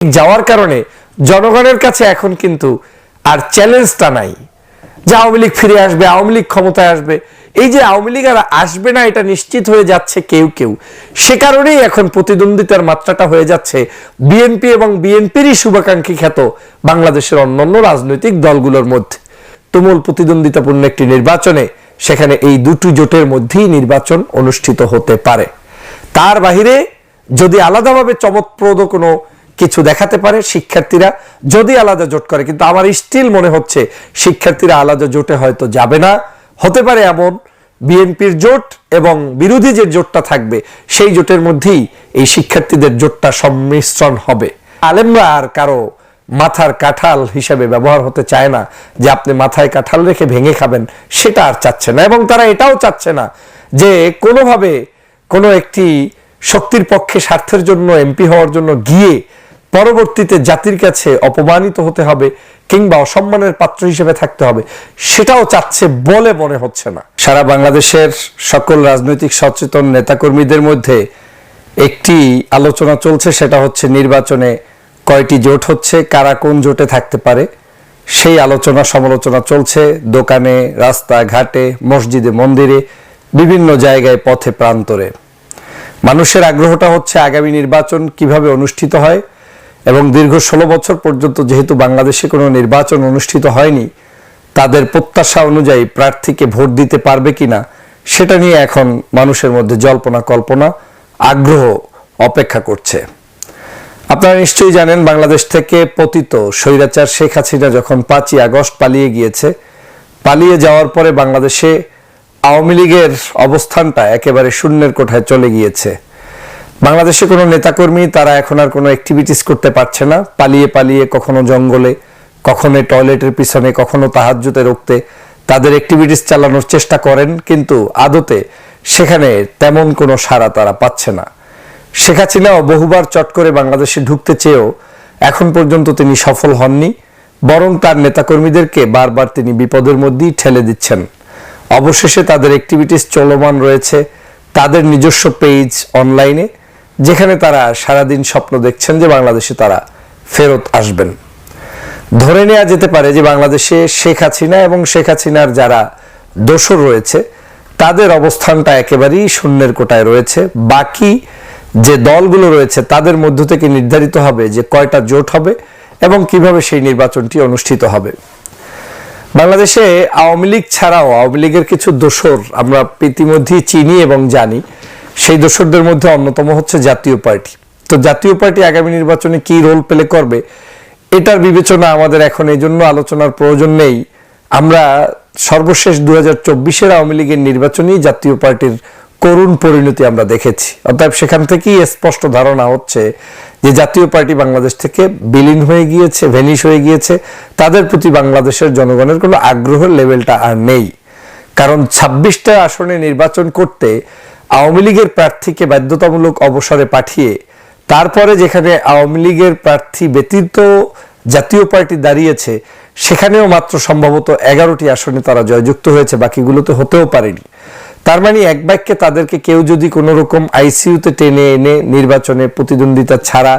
যাওয়ার কারণে জনগণের কাছে এখন কিন্তু আর চ্যালেঞ্জটা নাই যে আওয়ামী লীগ ফিরে আসবে, আওয়ামী লীগ ক্ষমতায় আসবে। এই যে আওয়ামী লীগ আর আসবে না, এটা নিশ্চিত হয়ে যাচ্ছে কেউ কেউ। সে কারণেই এখন প্রতিদ্বন্দ্বিতার মাত্রাটা হয়ে যাচ্ছে। বিএনপি এবং বিএনপিরই শুভাকাঙ্ক্ষী খ্যাত বাংলাদেশের অন্যান্য রাজনৈতিক দলগুলোর মধ্যে। তুমুল প্রতিদ্বন্দ্বিতাপূর্ণ একটি নির্বাচনে সেখানে এই দুটি জোটের মধ্যেই নির্বাচন অনুষ্ঠিত হতে পারে। তার বাহিরে যদি আলাদাভাবে চমৎপ্রদ কোনো কিছু দেখাতে পারে শিক্ষার্থীরা যদি আলাদা জোট করে। কিন্তু আমার স্টিল মনে হচ্ছে শিক্ষার্থীরা আলাদা জোটে হয়তো যাবে না। হতে পারে এমন বিএনপির জোট এবং বিরোধী যে জোটটা থাকবে, সেই জোটের মধ্যেই এই শিক্ষার্থীদের জোটটা সম্মিশ্রণ হবে। আলেমরা আর কারও মাথার কাঁঠাল হিসেবে ব্যবহার হতে চায় না, যে আপনি মাথায় কাঁঠাল রেখে ভেঙে খাবেন, সেটা আর চাচ্ছে না। এবং তারা এটাও চাচ্ছে না যে কোনোভাবে কোনো একটি শক্তির পক্ষে স্বার্থের জন্য এমপি হওয়ার জন্য গিয়ে পরবর্তীতে জাতির কাছে অপমানিত হতে হবে কিংবা অসম্মানের পাত্র হিসেবে থাকতে হবে। সেটাও চাচ্ছে বলে মনে হচ্ছে না। সারা বাংলাদেশের সকল রাজনৈতিক সচেতন নেতাকর্মীদের মধ্যে একটি আলোচনা চলছে, সেটা হচ্ছে নির্বাচনে কয়টি জোট হচ্ছে, কারা কোন জোটে থাকতে পারে। সেই আলোচনা সমালোচনা চলছে দোকানে রাস্তা ঘাটে মসজিদে, মন্দিরে, বিভিন্ন জায়গায় পথে প্রান্তরে। মানুষের আগ্রহটা হচ্ছে আগামী নির্বাচন কীভাবে অনুষ্ঠিত হয় এবং দীর্ঘ ষোলো বছর পর্যন্ত যেহেতু বাংলাদেশে কোনো নির্বাচন অনুষ্ঠিত হয়নি, তাদের প্রত্যাশা অনুযায়ী প্রার্থীকে ভোট দিতে পারবে কিনা, সেটা নিয়ে এখন মানুষের মধ্যে জল্পনা কল্পনা, আগ্রহ অপেক্ষা করছে। আপনারা নিশ্চয়ই জানেন, বাংলাদেশ থেকে পতিত স্বৈরাচার শেখ হাসিনা যখন পাঁচই আগস্ট পালিয়ে গিয়েছে, পালিয়ে যাওয়ার পরে বাংলাদেশে আওয়ামী লীগের অবস্থানটা একেবারে শূন্যের কোঠায় চলে গিয়েছে। বাংলাদেশে কোনো নেতাকর্মী তারা এখন আর কোনো অ্যাক্টিভিটিস করতে পারছে না। পালিয়ে পালিয়ে কখনো জঙ্গলে, কখনো টয়লেটের পিছনে, কখনো তাহাজ্জুতে রুখতে তাদের অ্যাক্টিভিটিস চালানোর চেষ্টা করেন, কিন্তু আদতে সেখানে তেমন কোনো সাড়া তারা পাচ্ছে না। শেখ হাসিনাও বহুবার চট করে বাংলাদেশে ঢুকতে চেয়েও এখন পর্যন্ত তিনি সফল হননি, বরং তার নেতাকর্মীদেরকে বারবার তিনি বিপদের মধ্যেই ঠেলে দিচ্ছেন। অবশেষে তাদের অ্যাক্টিভিটিস চলমান রয়েছে, তাদের নিজস্ব পেজ অনলাইনে যেখানে তারা সারাদিন স্বপ্ন দেখছেন যে বাংলাদেশে তারা ফেরত আসবেন। ধরে নেওয়া যেতে পারে যে বাংলাদেশে শেখ হাসিনা এবং শেখ হাসিনার যারা দোসর রয়েছে, তাদের অবস্থানটা একেবারেই শূন্যের কোটায় রয়েছে। বাকি যে দলগুলো রয়েছে, তাদের মধ্য থেকে নির্ধারিত হবে যে কয়টা জোট হবে এবং কীভাবে সেই নির্বাচনটি অনুষ্ঠিত হবে। বাংলাদেশে আওয়ামী লীগ ছাড়াও আওয়ামী লীগের কিছু দোসর আমরা ইতিমধ্যেই চিনি এবং জানি। সেই দোসরদের মধ্যে অন্যতম হচ্ছে জাতীয় পার্টি। তো জাতীয় পার্টি আগামী নির্বাচনে কি রোল প্লে করবে, এটার বিবেচনা আমাদের এখন এই জন্য আলোচনার প্রয়োজন নেই। আমরা সর্বশেষ দু হাজার চব্বিশের আওয়ামী লীগের নির্বাচনেই জাতীয় পার্টির করুণ পরিণতি আমরা দেখেছি। অতএব সেখান থেকেই স্পষ্ট ধারণা হচ্ছে যে জাতীয় পার্টি বাংলাদেশ থেকে বিলীন হয়ে গিয়েছে ভেনিশ হয়ে গিয়েছে। তাদের প্রতি বাংলাদেশের জনগণের কোনো আগ্রহের লেভেলটা আর নেই। কারণ ছাব্বিশটা আসনে নির্বাচন করতে আওয়ামী লীগের প্রার্থীকে বাধ্যতামূলক অবসরে পাঠিয়ে তারপরে যেখানে আওয়ামী লীগের প্রার্থী ব্যতীত জাতীয় পার্টি দাঁড়িয়েছে, সেখানেও মাত্র সম্ভবত এগারোটি আসনে তারা জয়যুক্ত হয়েছে বাকিগুলোতে হতেও পারেনি। তার মানে এক বাক্যে তাদেরকে কেউ যদি কোনো রকম আইসিইউতে টেনে এনে নির্বাচনে প্রতিদ্বন্দ্বিতা ছাড়া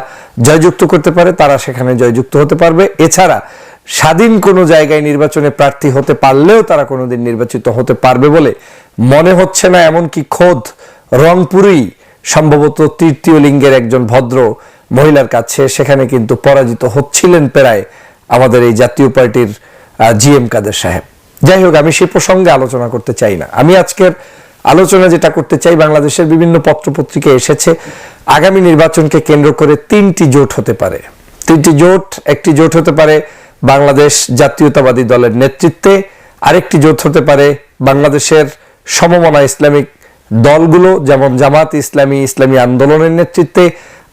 জয়যুক্ত করতে পারে, তারা সেখানে জয়যুক্ত হতে পারবে। এছাড়া স্বাধীন কোনো জায়গায় নির্বাচনে প্রার্থী হতে পারলেও তারা কোনোদিন নির্বাচিত হতে পারবে বলে মনে হচ্ছে না এমনকি খোদ রংপুরেই সম্ভবত তৃতীয় লিঙ্গের একজন ভদ্র মহিলার কাছে সেখানে কিন্তু পরাজিত হচ্ছিলেন প্রায় আমাদের এই জাতীয় পার্টির জি এম কাদের সাহেব। যাই হোক, আমি সে প্রসঙ্গে আলোচনা করতে চাই না। আমি আজকের আলোচনা যেটা করতে চাই, বাংলাদেশের বিভিন্ন পত্রপত্রিকা এসেছে। আগামী নির্বাচনকে কেন্দ্র করে তিনটি জোট হতে পারে। তিনটি জোট, একটি জোট হতে পারে বাংলাদেশ জাতীয়তাবাদী দলের নেতৃত্বে, আরেকটি জোট হতে পারে বাংলাদেশের সমমনা ইসলামিক দলগুলো, যেমন জামাত ইসলামী ইসলামী আন্দোলনের নেতৃত্বে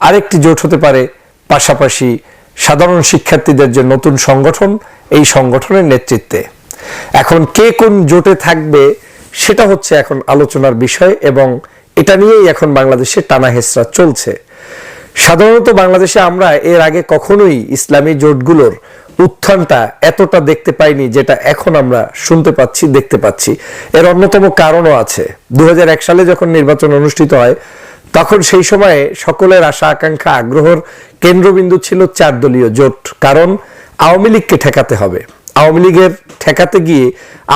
আরেকটি জোট হতে পারে। পাশাপাশি সাধারণ শিক্ষার্থীদের যে নতুন সংগঠন, এই সংগঠনের নেতৃত্বে। এখন কে কোন জোটে থাকবে, সেটা হচ্ছে এখন আলোচনার বিষয় এবং এটা নিয়েই এখন বাংলাদেশে টানা হেসরা চলছে। সাধারণত বাংলাদেশে আমরা এর আগে কখনোই ইসলামী জোটগুলোর উত্থানটা এতটা দেখতে পাইনি যেটা এখন আমরা শুনতে পাচ্ছি, দেখতে পাচ্ছি। এর অন্যতম কারণও আছে। দু হাজার এক সালে যখন নির্বাচন অনুষ্ঠিত হয়, তখন সেই সময়ে সকলের আশা, আকাঙ্ক্ষা, আগ্রহর কেন্দ্রবিন্দু ছিল চার দলীয় জোট। কারণ আওয়ামী লীগকে ঠেকাতে হবে। আওয়ামী লীগের ঠেকাতে গিয়ে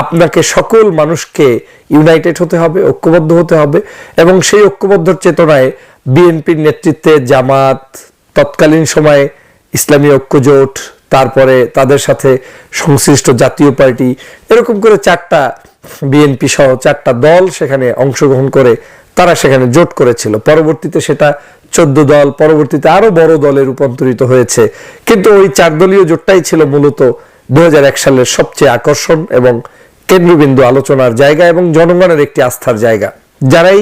আপনাকে সকল মানুষকে ইউনাইটেড হতে হবে, ঐক্যবদ্ধ হতে হবে এবং সেই ঐক্যবদ্ধ চেতনায় বিএনপির নেতৃত্বে জামাত, তৎকালীন সময়ে ইসলামী ঐক্য জোট তারপরে তাদের সাথে সংশ্লিষ্ট জাতীয় পার্টি, এরকম করে চারটা বিএনপি সহ চারটা দল সেখানে অংশগ্রহণ করে তারা সেখানে জোট করেছিল। পরবর্তীতে সেটা চোদ্দ দল, পরবর্তীতে আরও বড় দলে রূপান্তরিত হয়েছে। কিন্তু ওই চার দলীয় জোটটাই ছিল মূলত দু হাজার এক সালের সবচেয়ে আকর্ষণ এবং কেন্দ্রবিন্দু আলোচনার জায়গা এবং জনগণের একটি আস্থার জায়গা। যারাই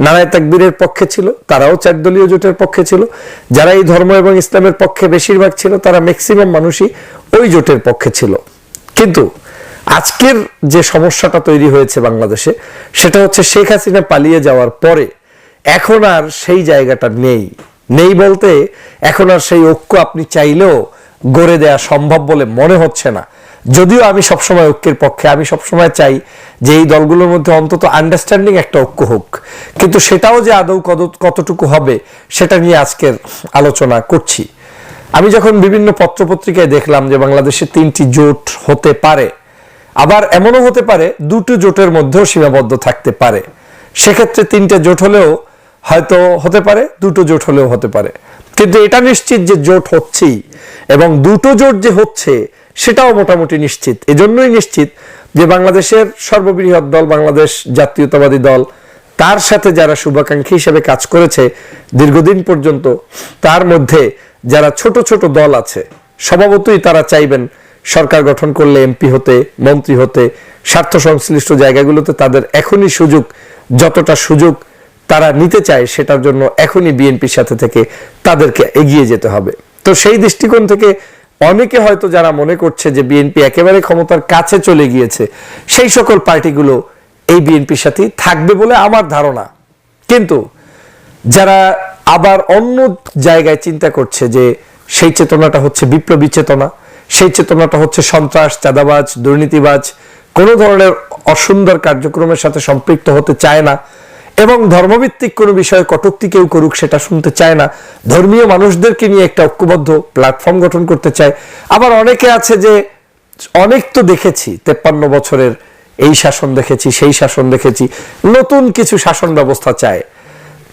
নারায় তাকবীরের পক্ষে ছিল, তারাও চার দলীয় জোটের পক্ষে ছিল। যারা এই ধর্ম এবং ইসলামের পক্ষে বেশিরভাগ ছিল, তারা ম্যাক্সিমাম মানুষই ওই জোটের পক্ষে ছিল। কিন্তু আজকের যে সমস্যাটা তৈরি হয়েছে বাংলাদেশে, সেটা হচ্ছে শেখ হাসিনা পালিয়ে যাওয়ার পরে এখন আর সেই জায়গাটা নেই। নেই বলতে এখন আর সেই ঐক্য আপনি চাইলেও গড়ে দেয়া সম্ভব বলে মনে হচ্ছে না। যদিও আমি সবসময় ঐক্যের পক্ষে, আমি সবসময় চাই যে এই দলগুলোর মধ্যে অন্তত আন্ডারস্ট্যান্ডিং একটা ঐক্য হোক। কিন্তু সেটাও যে আদৌ কত- কতটুকু হবে, সেটা নিয়ে আজকের আলোচনা করছি। আমি যখন বিভিন্ন পত্রপত্রিকায় দেখলাম যে বাংলাদেশে তিনটি জোট হতে পারে, আবার এমনও হতে পারে দুটো জোটের মধ্যেও সীমাবদ্ধ থাকতে পারে। সেক্ষেত্রে তিনটে জোট হলেও হয়তো হতে পারে, দুটো জোট হলেও হতে পারে। কিন্তু এটা নিশ্চিত যে জোট হচ্ছেই, এবং দুটো জোট যে হচ্ছে সেটাও মোটামুটি নিশ্চিত। এজন্যই নিশ্চিত যে বাংলাদেশের সর্ববৃহৎ দল, বাংলাদেশ জাতীয়তাবাদী দল, তার সাথে যারা শুভাকাঙ্ক্ষী হিসেবে কাজ করেছে, দীর্ঘদিন পর্যন্ত তার মধ্যে যারা ছোট ছোট দল আছে, স্বভাবতই তারা চাইবেন সরকার গঠন করলে এমপি হতে, মন্ত্রী হতে, স্বার্থ সংশ্লিষ্ট জায়গাগুলোতে তাদের এখনই সুযোগ, যতটা সুযোগ তারা নিতে চায় সেটার জন্য এখনই বিএনপির সাথে থেকে তাদেরকে এগিয়ে যেতে হবে। তো সেই দৃষ্টিকোণ থেকে অনেকে হয়তো যারা মনে করছে যে বিএনপি একেবারে ক্ষমতার কাছে চলে গিয়েছে, সেই সকল পার্টিগুলো এই বিএনপির সাথেই থাকবে বলে আমার ধারণা। কিন্তু যারা আবার অন্য জায়গায় চিন্তা করছে যে সেই চেতনাটা হচ্ছে বিপ্লবী চেতনা, সেই চেতনাটা হচ্ছে সন্ত্রাস, চাঁদাবাজ, দুর্নীতিবাজ, কোনো ধরনের অসুন্দর কার্যক্রমের সাথে সম্পৃক্ত হতে চায় না এবং ধর্মভিত্তিক কোনো বিষয়ে কটূক্তি কেউ করুক সেটা শুনতে চায় না। ধর্মীয় মানুষদেরকে নিয়ে একটা ঐক্যবদ্ধ প্ল্যাটফর্ম গঠন করতে চায়। আবার অনেকে আছে যে অনেক তো দেখেছি, তেপ্পান্ন বছরের এই শাসন দেখেছি, সেই শাসন দেখেছি, নতুন কিছু শাসন ব্যবস্থা চায়।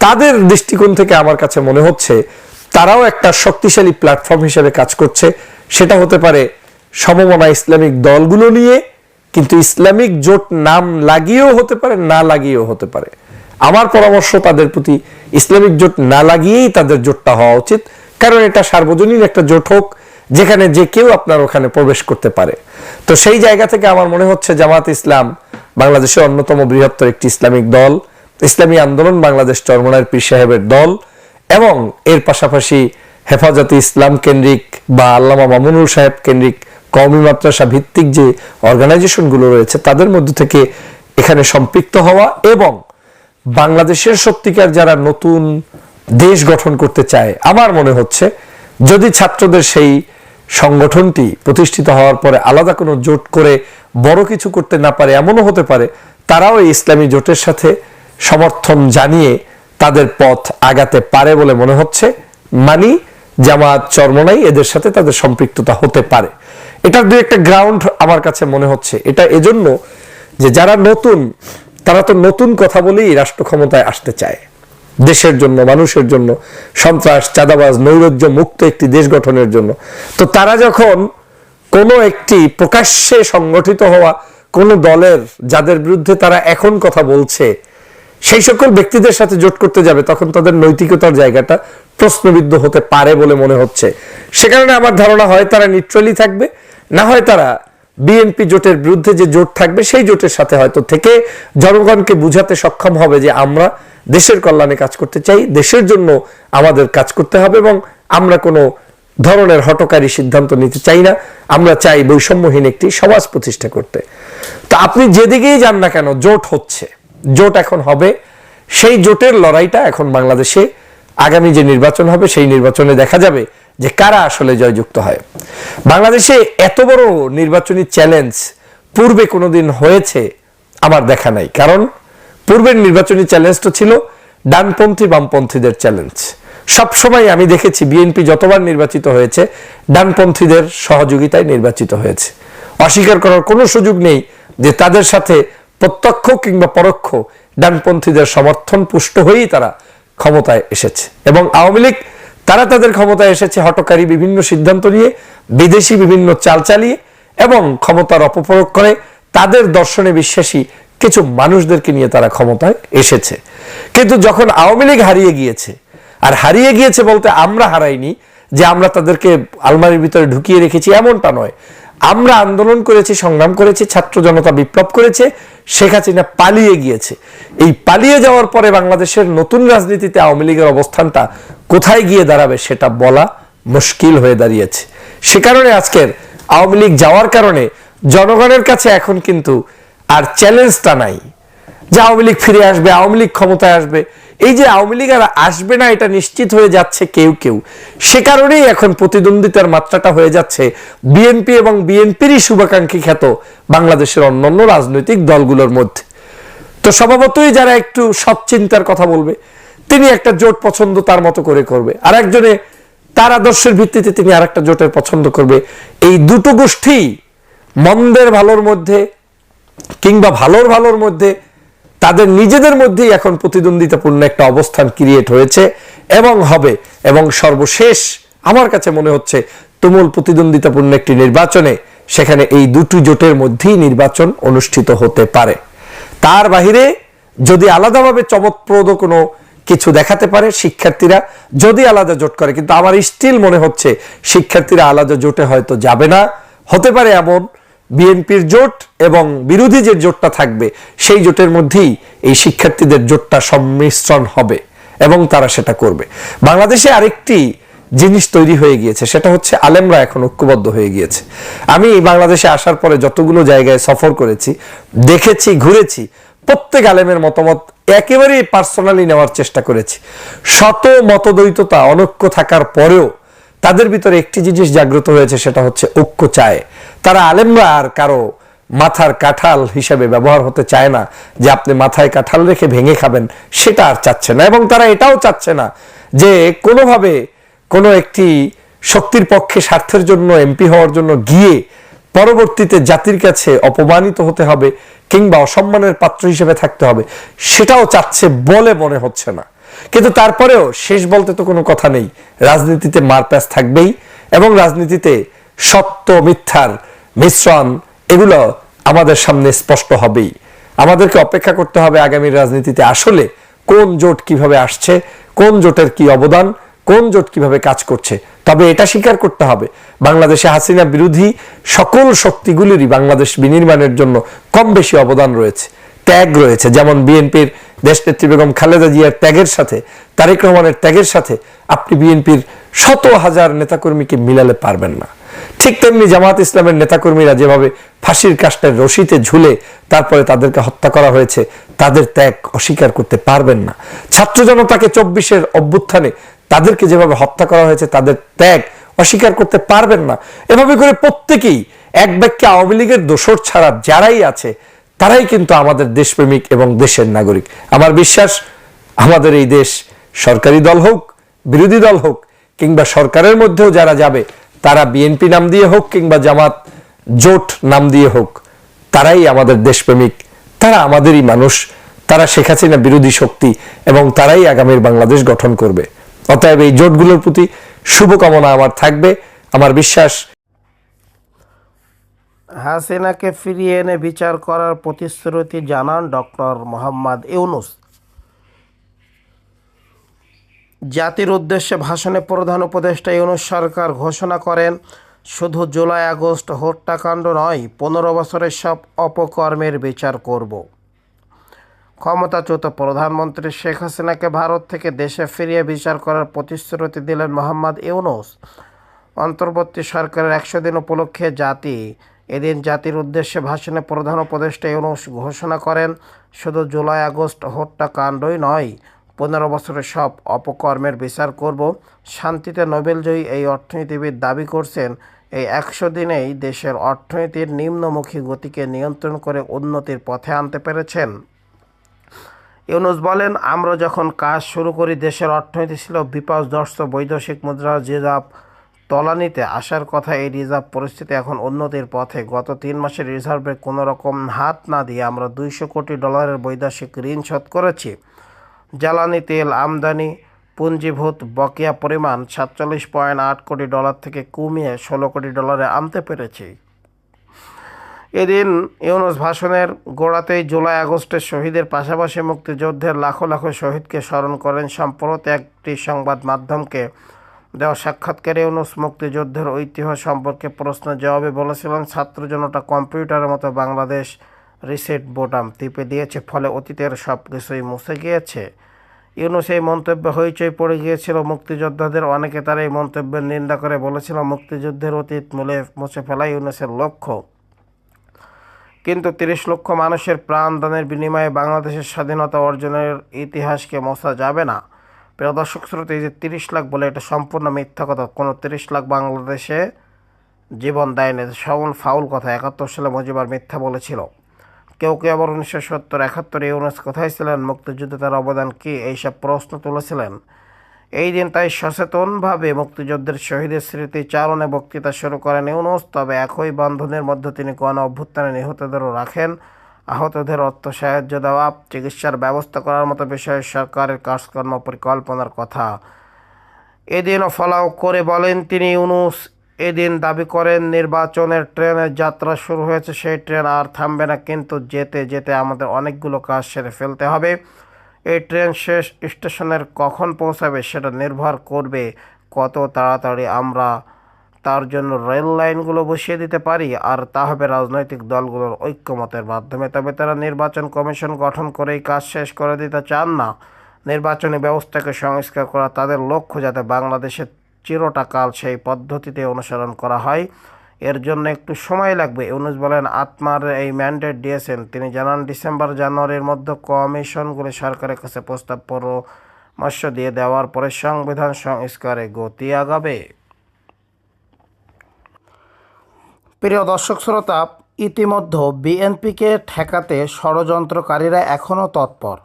তাদের দৃষ্টিকোণ থেকে আমার কাছে মনে হচ্ছে তারাও একটা শক্তিশালী প্ল্যাটফর্ম হিসেবে কাজ করছে। সেটা হতে পারে সমমনা ইসলামিক দলগুলো নিয়ে, কিন্তু ইসলামিক জোট নাম লাগিয়েও হতে পারে, না লাগিয়েও হতে পারে। আমার পরামর্শ তাদের প্রতি ইসলামিক জোট না লাগিয়েই তাদের জোটটা হওয়া উচিত। কারণ এটা সার্বজনীন একটা জোট হোক, যেখানে যে কেউ আপনার ওখানে প্রবেশ করতে পারে। তো সেই জায়গা থেকে আমার মনে হচ্ছে জামাত ইসলাম বাংলাদেশের অন্যতম বৃহত্তর একটি ইসলামিক দল, ইসলামী আন্দোলন বাংলাদেশ চরমনার পীর সাহেবের দল, এবং এর পাশাপাশি হেফাজতে ইসলাম কেন্দ্রিক বা আল্লামা মামুনুল সাহেব কেন্দ্রিক কওমি মাদ্রাসা ভিত্তিক যে অর্গানাইজেশনগুলো রয়েছে, তাদের মধ্যে থেকে এখানে সম্পৃক্ত হওয়া এবং বাংলাদেশের সত্যিকার যারা নতুন দেশ গঠন করতে চায়, আমার মনে হচ্ছে যদি ছাত্রদের সেই সংগঠনটি প্রতিষ্ঠিত হওয়ার পরে আলাদা কোনো জোট করে বড় কিছু করতে না পারে, এমনও হতে পারে, তারাও এই ইসলামী জোটের সাথে সমর্থন জানিয়ে তাদের পথ আগাতে পারে বলে মনে হচ্ছে। মানি জামাত চর্মনাই এদের সাথে তাদের সম্পৃক্ততা হতে পারে। এটার দু একটা গ্রাউন্ড আমার কাছে মনে হচ্ছে। এটা এজন্য যে যারা নতুন তারা তো নতুন কথা বলেই রাষ্ট্র ক্ষমতায় আসতে চায়। দেশের জন্য, মানুষের জন্য, সন্ত্রাস, চাঁদাবাজ, নৈরাজ্য মুক্ত একটি দেশ গঠনের জন্য। তো তারা যখন কোনো একটি প্রকাশ্যে সংগঠিত হওয়া কোন দলের, যাদের বিরুদ্ধে তারা এখন কথা বলছে, সেই সকল ব্যক্তিদের সাথে জোট করতে যাবে, তখন তাদের নৈতিকতার জায়গাটা প্রশ্নবিদ্ধ হতে পারে বলে মনে হচ্ছে। সে কারণে আমার ধারণা হয় তারা নিউট্রালি থাকবে, না হয় তারা বিএনপি জোটের বিরুদ্ধে যে জোট থাকবে, সেই জোটের সাথে হয়তো থেকে জনগণকে বুঝাতে সক্ষম হবে যে আমরা দেশের কল্যাণে কাজ করতে চাই, দেশের জন্য আমাদের কাজ করতে হবে এবং আমরা কোনো ধরনের হটকারী সিদ্ধান্ত নিতে চাই না। আমরা চাই বৈষম্যহীন একটি সমাজ প্রতিষ্ঠা করতে। তো আপনি যেদিকেই যান না কেন, জোট হচ্ছে। জোট এখন হবে। সেই জোটের লড়াইটা এখন বাংলাদেশে আগামী যে নির্বাচন হবে, সেই নির্বাচনে দেখা যাবে যে কারা আসলে জয়যুক্ত হয়। বাংলাদেশে এত বড় নির্বাচনী চ্যালেঞ্জ পূর্বে কোনোদিন হয়েছে আমার দেখা নাই। কারণ পূর্বের নির্বাচনী চ্যালেঞ্জটা ছিল ডানপন্থী, বামপন্থীদের চ্যালেঞ্জ। সবসময় আমি দেখেছি বিএনপি যতবার নির্বাচিত হয়েছে, ডানপন্থীদের সহযোগিতায় নির্বাচিত হয়েছে। অস্বীকার করার কোনো সুযোগ নেই যে তাদের সাথে প্রত্যক্ষ কিংবা পরোক্ষ ডানপন্থীদের সমর্থন পুষ্ট হয়েই তারা ক্ষমতায় এসেছে। এবং আওয়ামী লীগ তারা তাদের ক্ষমতায় এসেছে, হটকারী বিভিন্ন সিদ্ধান্ত নিয়ে, বিদেশি বিভিন্ন চাল চালিয়ে এবং ক্ষমতার অপপ্রয়োগ করে তাদের দর্শনে বিশ্বাসী কিছু মানুষদেরকে নিয়ে তারা ক্ষমতায় এসেছে। কিন্তু যখন আওয়ামী লীগ হারিয়ে গিয়েছে, আর হারিয়ে গিয়েছে বলতে আমরা হারাইনি যে আমরা তাদেরকে আলমারির ভিতরে ঢুকিয়ে রেখেছি, এমনটা নয়। আমরা আন্দোলন করেছি, সংগ্রাম করেছি, ছাত্র জনতা বিপ্লব করেছে, শেখ হাসিনা পালিয়ে গিয়েছে। এই পালিয়ে যাওয়ার পরে বাংলাদেশের নতুন রাজনীতিতে আওয়ামী লীগের অবস্থানটা কোথায় গিয়ে দাঁড়াবে সেটা বলা মুশকিল হয়ে দাঁড়িয়েছে। সে কারণে আজকের আওয়ামী লীগ যাওয়ার কারণে জনগণের কাছে এখন কিন্তু আর চ্যালেঞ্জটা নাই। যে আওয়ামী লীগ ফিরে আসবে, আওয়ামী লীগ ক্ষমতায় আসবে এই যে আওয়ামী লীগ আর আসবে না, এটা নিশ্চিত হয়ে যাচ্ছে কেউ কেউ। সে কারণেই এখন প্রতিদ্বন্দ্বিতার মাত্রাটা হয়ে যাচ্ছে। বিএনপি এবং বিএনপিরই শুভাকাঙ্ক্ষী খ্যাত বাংলাদেশের অন্যান্য রাজনৈতিক দলগুলোর মধ্যে। তো স্বভাবতই যারা একটু সৎ চিন্তার কথা বলবে, তিনি একটা জোট পছন্দ তার মতো করে করবে। আর একজনে তার আদর্শের ভিত্তিতে তিনি আর একটা জোটের পছন্দ করবে। এই দুটো গোষ্ঠী মন্দের ভালোর মধ্যে কিংবা ভালোর ভালোর মধ্যে তাদের নিজেদের মধ্যেই এখন প্রতিদ্বন্দ্বিতাপূর্ণ একটা অবস্থান ক্রিয়েট হয়েছে এবং হবে। এবং সর্বশেষ আমার কাছে মনে হচ্ছে তুমুল প্রতিদ্বন্দ্বিতাপূর্ণ একটি নির্বাচনে সেখানে এই দুটি জোটের মধ্যেই নির্বাচন অনুষ্ঠিত হতে পারে। তার বাহিরে যদি আলাদাভাবে চমৎপ্রদ কোনো কিছু দেখাতে পারে শিক্ষার্থীরা, যদি আলাদা জোট করে, কিন্তু আমার স্টিল মনে হচ্ছে শিক্ষার্থীরা আলাদা জোটে হয়তো যাবে না। হতে পারে এমন বিএনপির জোট এবং বিরোধী যে জোটটা থাকবে, সেই জোটের মধ্যেই এই শিক্ষার্থীদের জোটটা সম্মিশ্রণ হবে এবং তারা সেটা করবে। বাংলাদেশে আরেকটি জিনিস তৈরি হয়ে গিয়েছে, সেটা হচ্ছে আলেমরা এখন ঐক্যবদ্ধ হয়ে গিয়েছে। আমি বাংলাদেশে আসার পরে যতগুলো জায়গায় সফর করেছি, দেখেছি, ঘুরেছি, প্রত্যেক আলেমের মতামত একেবারেই পার্সোনালি নেওয়ার চেষ্টা করেছি। শত মতদ্বৈততা, অনৈক্য থাকার পরেও তাদের ভিতরে একটি জিনিস জাগ্রত হয়েছে, সেটা হচ্ছে ঐক্য চায়। তারা আলেমরা আর কারও মাথার কাঁঠাল হিসেবে ব্যবহার হতে চায় না, যে আপনি মাথায় কাঁঠাল রেখে ভেঙে খাবেন, সেটা আর চাচ্ছে না। এবং তারা এটাও চাচ্ছে না যে কোনোভাবে কোনো একটি শক্তির পক্ষে স্বার্থের জন্য এমপি হওয়ার জন্য গিয়ে পরবর্তীতে জাতির কাছে অপমানিত হতে হবে কিংবা অসম্মানের পাত্র হিসেবে থাকতে হবে, সেটাও চাচ্ছে বলে মনে হচ্ছে না। কিন্তু তারপরেও শেষ বলতে তো কোনো কথা নেই। রাজনীতিতে মারপ্যাচ থাকবেই এবং রাজনীতিতে সত্য মিথ্যার মিশ্রণ, এগুলো আমাদের সামনে স্পষ্ট হবেই। আমাদেরকে অপেক্ষা করতে হবে আগামী রাজনীতিতে আসলে কোন জোট কীভাবে আসছে, কোন জোটের কি অবদান, কোন জোট কীভাবে কাজ করছে। তবে এটা স্বীকার করতে হবে, বাংলাদেশে হাসিনা বিরোধী সকল শক্তিগুলিরই বাংলাদেশ বিনির্মাণের জন্য কম বেশি অবদান রয়েছে। ত্যাগ রয়েছে, যেমন বিএনপির দেশনেত্রী বেগম খালেদা জিয়ার ত্যাগের সাথে, তারেক রহমানের ত্যাগের সাথে আপনি বিএনপির শত হাজার নেতাকর্মীকে মিলালে পারবেন না। ঠিক তেমনি জামাত ইসলামের নেতাকর্মীরা যেভাবে ফাঁসির কাষ্টের রশিতে ঝুলে তারপরে তাদেরকে হত্যা করা হয়েছে, তাদের ত্যাগ অস্বীকার করতে পারবেন না। ছাত্র জনতাকে চব্বিশের অভ্যুত্থানে তাদেরকে যেভাবে হত্যা করা হয়েছে, তাদের ত্যাগ অস্বীকার করতে পারবেন না। এভাবে করে প্রত্যেকেই এক বাক্যে আওয়ামী লীগের দোসর ছাড়া যারাই আছে, তারাই কিন্তু আমাদের দেশপ্রেমিক এবং দেশের নাগরিক। আমার বিশ্বাস, আমাদের এই দেশ সরকারি দল হোক, বিরোধী দল হোক, কিংবা সরকারের মধ্যেও যারা যাবে তারা বিএনপি নাম দিয়ে হোক কিংবা জামাত জোট নাম দিয়ে হোক, তারাই আমাদের দেশপ্রেমিক, তারা আমাদেরই মানুষ, তারা শেখ হাসিনা বিরোধী শক্তি এবং তারাই আগামীর বাংলাদেশ গঠন করবে। অতএব এই জোটগুলোর প্রতি শুভকামনা আমার থাকবে, আমার বিশ্বাস। হাসিনাকে ফিরিয়ে এনে বিচার করার প্রতিশ্রুতি জানান ডক্টর মোহাম্মদ ইউনুস। জাতির উদ্দেশ্যে ভাষণে প্রধান উপদেষ্টা ইউনুস সরকার ঘোষণা করেন, শুধু জুলাই, আগস্ট হত্যাকাণ্ড নয়, পনেরো বছরের সব অপকর্মের বিচার করব। ক্ষমতাচ্যুত প্রধানমন্ত্রী শেখ হাসিনাকে ভারত থেকে দেশে ফিরিয়ে বিচার করার প্রতিশ্রুতি দিলেন মোহাম্মদ ইউনুস। অন্তর্বর্তী সরকারের একশো দিন উপলক্ষে জাতি, এদিন জাতির উদ্দেশ্যে ভাষণে প্রধান উপদেষ্টা ইউনুস ঘোষণা করেন, শুধু জুলাই, আগস্ট হত্যাকাণ্ডই নয় পনেরো বছরের সব অপকর্মের বিচার করব। শান্তিতে নোবেলজয়ী এই অর্থনীতিবিদ দাবি করছেন, এই একশো দিনেই দেশের অর্থনীতির নিম্নমুখী গতিকে নিয়ন্ত্রণ করে উন্নতির পথে আনতে পেরেছেন। ইউনুস বলেন, আমরা যখন কাজ শুরু করি, দেশের অর্থনীতি ছিল বিপর্যস্ত। বৈদেশিক মুদ্রা, রিজার্ভ তলানিতে আসার কথা এই রিজার্ভ পরিস্থিতি এখন উন্নতির পথে। গত তিন মাসের রিজার্ভে কোনো রকম হাত না দিয়ে আমরা দুইশো কোটি ডলারের বৈদেশিক ঋণ শোধ করেছি। জ্বালানি তেল, আমদানি পুঞ্জীভূত বকেয়া পরিমাণ সাতচল্লিশ পয়েন্ট আট কোটি ডলার থেকে কমিয়ে ষোলো কোটি ডলারে আনতে পেরেছি। এদিন ইউনুস ভাষণের গোড়াতেই জুলাই আগস্টের শহীদের পাশাপাশি মুক্তিযুদ্ধের লাখো লাখো শহীদকে স্মরণ করেন সম্প্রতি একটি সংবাদ মাধ্যমকে। দেওয়া সাক্ষাৎকারে ইউনুস মুক্তিযুদ্ধের ঐতিহ্য সম্পর্কে প্রশ্ন জবাবে বলেছিলেন, ছাত্র জনতা কম্পিউটারের মতো বাংলাদেশ রিসেট বোটাম টিপে দিয়েছে, ফলে অতীতের সব কিছুই মুছে গিয়েছে। ইউনুস এই মন্তব্যে হইচই পড়ে গিয়েছিল মুক্তিযোদ্ধাদের। অনেকে তার এই মন্তব্যের নিন্দা করে বলেছিল, মুক্তিযুদ্ধের অতীত মূলে মুছে ফেলাই ইউনুসের লক্ষ্য। কিন্তু তিরিশ লক্ষ মানুষের প্রাণদানের বিনিময়ে বাংলাদেশের স্বাধীনতা অর্জনের ইতিহাসকে মোছা যাবে না। প্রিয় দর্শক শ্রোতা, এই যে তিরিশ লাখ বলে এটা সম্পূর্ণ মিথ্যা কথা। কোনো তিরিশ লাখ বাংলাদেশে জীবন দেয়নি। সবল, ফাউল কথা। একাত্তর সালে মজিবার মিথ্যা বলেছিল। কেউ কেউ আবার উনিশশো সত্তর, একাত্তরে ইউনুস কোথায় ছিলেন? মুক্তিযুদ্ধে তার অবদান কী? এইসব প্রশ্ন তুলেছিলেন। এই দিন তাই সচেতনভাবে মুক্তিযুদ্ধের শহীদের স্মৃতি চারণে বক্তৃতা শুরু করেন ইউনুস। তবে একই বন্ধনের মধ্যে তিনি গণ অভ্যুত্থানে নিহতদেরও রাখেন। আহতদের অর্থ সাহায্য দেওয়া, চিকিৎসার ব্যবস্থা করার মতো বিষয়ে সরকারের কাজকর্ম পরিকল্পনার কথা। এদিনও ফলাও করে বলেন তিনি ইউনুস। এদিন দাবি করেন নির্বাচনের ট্রেনের যাত্রা শুরু হয়েছে, সেই ট্রেন আর থামবে না, কিন্তু যেতে যেতে আমাদের অনেকগুলো কাজ সেরে ফেলতে হবে। এই ট্রেন শেষ স্টেশনের কখন পৌঁছাবে সেটা নির্ভর করবে কত তাড়াতাড়ি আমরা তার জন্য রেল লাইনগুলো বসিয়ে দিতে পারি, আর তা হবে রাজনৈতিক দলগুলোর ঐক্যমতের মাধ্যমে। তবে তারা নির্বাচন কমিশন গঠন করেই কাজ শেষ করে দিতে চান না। নির্বাচনী ব্যবস্থাকে সংস্কার করা তাদের লক্ষ্য, যাতে বাংলাদেশের চিরটা কাল সেই পদ্ধতিতে অনুসরণ করা হয়। এর জন্য একটু সময় লাগবে। ইউনুস বলেন, আত্মার এই ম্যান্ডেট দিয়েছেন। তিনি জানান, ডিসেম্বর জানুয়ারির মধ্যে কমিশনগুলি সরকারের কাছে প্রস্তাব পরামর্শ দিয়ে দেওয়ার পরে সংবিধান সংস্কারে গতি আগাবে। প্রিয় দর্শক শ্রোতা, ইতিমধ্যে বিএনপিকে ঠেকাতে ষড়যন্ত্রকারীরা এখনও তৎপর।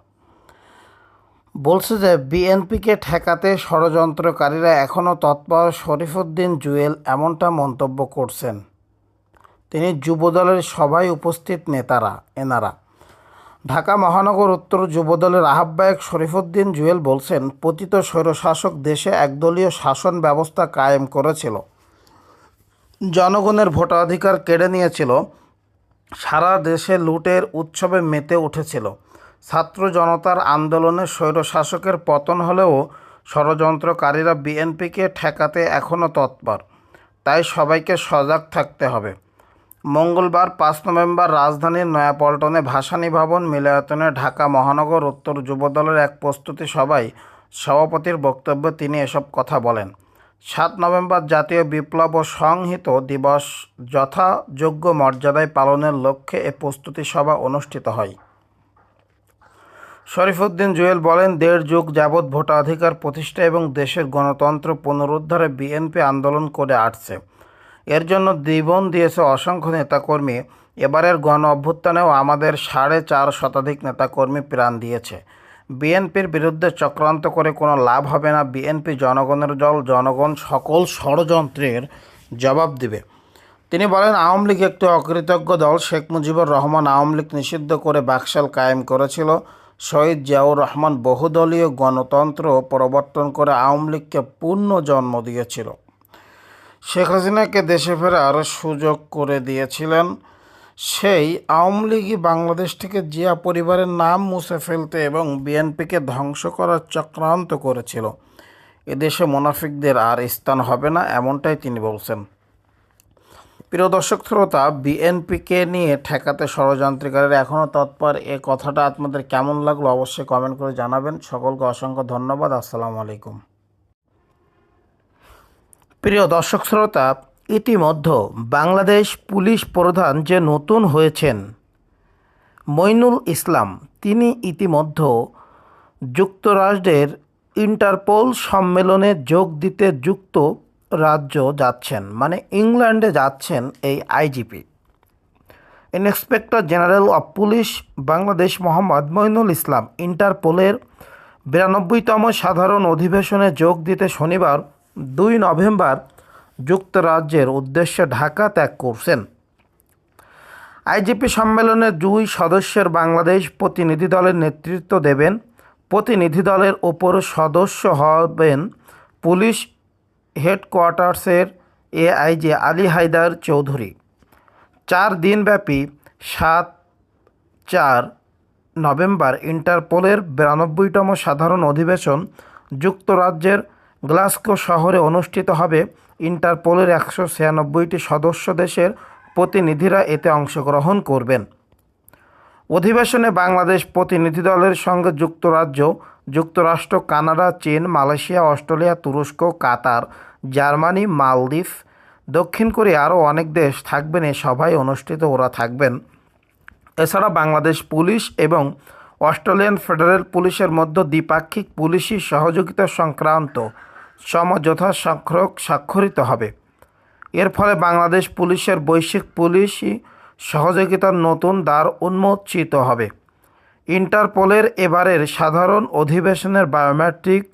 বলছে যে, বিএনপিকে ঠেকাতে ষড়যন্ত্রকারীরা এখনও তৎপর শরীফুদ্দিন জুয়েল এমনটা মন্তব্য করছেন। তিনি যুবদলের সভায় উপস্থিত নেতারা, এনারা। ঢাকা মহানগর উত্তর যুবদলের আহ্বায়ক শরীফুদ্দিন জুয়েল বলছেন, পতিত স্বৈরশাসক দেশে একদলীয় শাসন ব্যবস্থা কায়েম করেছিল। জনগণের ভোটাধিকার কেড়ে নিয়েছিল। সারা দেশে লুটের উৎসবে মেতে উঠেছিল। ছাত্র জনতার আন্দোলনে স্বৈরশাসকের পতন হলেও ষড়যন্ত্রকারীরা বিএনপিকে ঠেকাতে এখনও তৎপর। তাই সবাইকে সজাগ থাকতে হবে। মঙ্গলবার পাঁচ নভেম্বর রাজধানীর নয়াপল্টনে ভাসানী ভবন মিলায়তনে ঢাকা মহানগর উত্তর যুবদলের এক প্রস্তুতি সভায় সভাপতির বক্তব্যে তিনি এসব কথা বলেন। সাত নভেম্বর জাতীয় বিপ্লব ও সংহিত দিবস যথাযোগ্য মর্যাদায় পালনের লক্ষ্যে এ প্রস্তুতি সভা অনুষ্ঠিত হয়। শরীফুদ্দিন জুয়েল বলেন, দেড় যুগ যাবৎ ভোটাধিকার প্রতিষ্ঠা এবং দেশের গণতন্ত্র পুনরুদ্ধারে বিএনপি আন্দোলন করে আসছে। এর জন্য জীবন দিয়েছে অসংখ্য নেতাকর্মী। এবারের গণ অভ্যুত্থানেও আমাদের সাড়ে চার শতাধিক নেতাকর্মী প্রাণ দিয়েছে। বিএনপির বিরুদ্ধে চক্রান্ত করে কোনো লাভ হবে না, বিএনপি জনগণের দল, জনগণ সকল ষড়যন্ত্রের জবাব দিবে। তিনি বলেন, আওয়ামী লীগ একটি অকৃতজ্ঞ দল। শেখ মুজিবুর রহমান আওয়ামী লীগ নিষিদ্ধ করে বাকশাল কায়েম করেছিল। শহীদ জিয়াউর রহমান বহুদলীয় গণতন্ত্র প্রবর্তন করে আওয়ামী লীগকে পূর্ণ জন্ম দিয়েছিল। শেখ হাসিনাকে দেশে ফেরার সুযোগ করে দিয়েছিলেন। সেই আওয়ামী লীগই বাংলাদেশ থেকে জিয়া পরিবারের নাম মুছে ফেলতে এবং বিএনপিকে ধ্বংস করার চক্রান্ত করেছিল। এদেশে মোনাফিকদের আর স্থান হবে না, এমনটাই তিনি বলছেন। প্রিয় দর্শক শ্রোতা, বিএনপিকে নিয়ে ঠেকাতে ষড়যন্ত্রকারীরা এখনও তৎপর। এ কথাটা আপনাদের কেমন লাগল অবশ্যই কমেন্ট করে জানাবেন। সকলকে অসংখ্য ধন্যবাদ। আসসালামু আলাইকুম। প্রিয় দর্শক শ্রোতা, ইতিমধ্যে বাংলাদেশ পুলিশ প্রধান যে নতুন হয়েছেন, মইনুল ইসলাম, তিনি ইতিমধ্যে যুক্তরাষ্ট্রের ইন্টারপোল সম্মেলনে যোগ দিতে যুক্ত। রাজ্য যাচ্ছেন মানে ইংল্যান্ডে যাচ্ছেন এই IGP. Inspector general of police Bangladesh Mohammad Moinul Islam ইন্টারপোলের বিরানব্বইতম সাধারণ অধিবেশনে যোগ দিতে শনিবার, দুই নভেম্বর যুক্তরাজ্যের উদ্দেশ্যে ঢাকা ত্যাগ করছেন। আইজিপি সম্মেলনে দুই সদস্যের বাংলাদেশ প্রতিনিধি দলের নেতৃত্ব দেবেন। প্রতিনিধি দলের ওপর সদস্য হবেন পুলিশ হেডকোয়ার্টার্সের এআইজি আলী হায়দার চৌধুরী। চার দিনব্যাপী সাত চার নভেম্বর ইন্টারপোলের বিরানব্বইতম সাধারণ অধিবেশন যুক্তরাজ্যের গ্লাসগো শহরে অনুষ্ঠিত হবে। ইন্টারপোলের একশো ছিয়ানব্বইটি সদস্য দেশের প্রতিনিধিরা এতে অংশগ্রহণ করবেন। অধিবেশনে বাংলাদেশ প্রতিনিধি দলের সঙ্গে যুক্তরাজ্য যুক্তরাষ্ট্র, কানাডা, চীন, মালয়েশিয়া, অস্ট্রেলিয়া, তুরস্ক, কাতার, জার্মানি, মালদ্বীপ, দক্ষিণ কোরিয়া আরও অনেক দেশ থাকবেন এ সভায় অনুষ্ঠিত ওরা থাকবেন। এছাড়া বাংলাদেশ পুলিশ এবং অস্ট্রেলিয়ান ফেডারেল পুলিশের মধ্যে দ্বিপাক্ষিক পুলিশি সহযোগিতা সংক্রান্ত সমঝোতা স্বাক্ষরক স্বাক্ষরিত হবে। এর ফলে বাংলাদেশ পুলিশের বৈশ্বিক পুলিশি সহযোগিতার নতুন দ্বার উন্মোচিত হবে। ইন্টারপোলের এবারের সাধারণ অধিবেশনের বায়োমেট্রিক